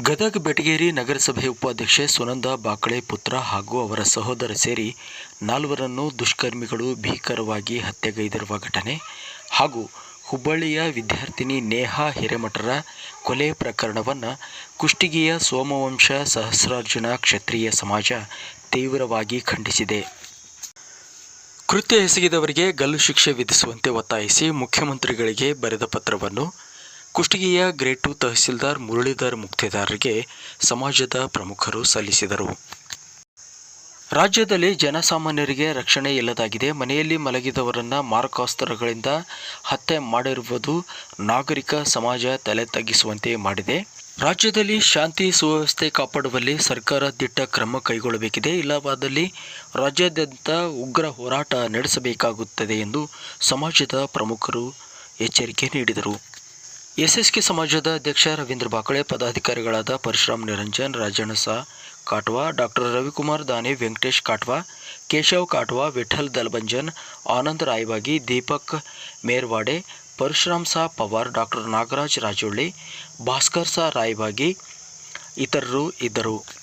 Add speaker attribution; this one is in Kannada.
Speaker 1: ಗದಗ ಬೆಟಗೇರಿ ನಗರಸಭೆ ಉಪಾಧ್ಯಕ್ಷೆ ಸುನಂದ ಬಾಕಳೆ ಪುತ್ರ ಹಾಗೂ ಅವರ ಸಹೋದರ ಸೇರಿ ನಾಲ್ವರನ್ನು ದುಷ್ಕರ್ಮಿಗಳು ಭೀಕರವಾಗಿ ಹತ್ಯೆಗೈದಿರುವ ಘಟನೆ ಹಾಗೂ ಹುಬ್ಬಳ್ಳಿಯ ವಿದ್ಯಾರ್ಥಿನಿ ನೇಹಾ ಹಿರೇಮಠರ ಕೊಲೆ ಪ್ರಕರಣವನ್ನು ಕುಷ್ಟಗಿಯ ಸೋಮವಂಶ ಸಹಸ್ರಾರ್ಜುನ ಕ್ಷತ್ರಿಯ ಸಮಾಜ ತೀವ್ರವಾಗಿ ಖಂಡಿಸಿದೆ. ಕೃತ್ಯ ಎಸಗಿದವರಿಗೆ ಗಲ್ಲು ಶಿಕ್ಷೆ ವಿಧಿಸುವಂತೆ ಒತ್ತಾಯಿಸಿ ಮುಖ್ಯಮಂತ್ರಿಗಳಿಗೆ ಬರೆದ ಪತ್ರವನ್ನು ಕುಷ್ಟಗಿಯ ಗ್ರೇಟು ತಹಸೀಲ್ದಾರ್ ಮುರಳೀಧರ್ ಮುಕ್ತೇದಾರರಿಗೆ ಸಮಾಜದ ಪ್ರಮುಖರು ಸಲ್ಲಿಸಿದರು. ರಾಜ್ಯದಲ್ಲಿ ಜನಸಾಮಾನ್ಯರಿಗೆ ರಕ್ಷಣೆ ಇಲ್ಲದಾಗಿದೆ. ಮನೆಯಲ್ಲಿ ಮಲಗಿದವರನ್ನು ಮಾರಕಾಸ್ತ್ರಗಳಿಂದ ಹತ್ಯೆ ಮಾಡಿರುವುದು ನಾಗರಿಕ ಸಮಾಜ ತಲೆ ತಗ್ಗಿಸುವಂತೆ ಮಾಡಿದೆ. ರಾಜ್ಯದಲ್ಲಿ ಶಾಂತಿ ಸುವ್ಯವಸ್ಥೆ ಕಾಪಾಡುವಲ್ಲಿ ಸರ್ಕಾರ ದಿಟ್ಟ ಕ್ರಮ ಕೈಗೊಳ್ಳಬೇಕಿದೆ. ಇಲ್ಲವಾದಲ್ಲಿ ರಾಜ್ಯಾದ್ಯಂತ ಉಗ್ರ ಹೋರಾಟ ನಡೆಸಬೇಕಾಗುತ್ತದೆ ಎಂದು ಸಮಾಜದ ಪ್ರಮುಖರು ಎಚ್ಚರಿಕೆ ನೀಡಿದರು. ಎಸ್ಎಸ್ಕೆ ಸಮಾಜದ ಅಧ್ಯಕ್ಷ ರವೀಂದ್ರ ಬಾಕಳೆ, ಪದಾಧಿಕಾರಿಗಳಾದ ಪರಶುರಾಮ್ ನಿರಂಜನ್ ರಾಜಣ್ಣ ಸಾ ಕಾಟ್ವಾ, ಡಾಕ್ಟರ್ ರವಿಕುಮಾರ್ ದಾನಿ, ವೆಂಕಟೇಶ್ ಕಾಟ್ವಾ, ಕೇಶವ್ ಕಾಟ್ವಾ, ವಿಠಲ್ ದಲ್ಬಂಜನ್, ಆನಂದ್ ರಾಯಬಾಗಿ, ದೀಪಕ್ ಮೇರ್ವಾಡೆ, ಪರಶುರಾಮ್ ಸಾ ಪವಾರ್, ಡಾಕ್ಟರ್ ನಾಗರಾಜ್ ರಾಜೋಳ್ಳಿ, ಭಾಸ್ಕರ್ ಸಾ ರಾಯಬಾಗಿ ಇತರರು ಇದ್ದರು.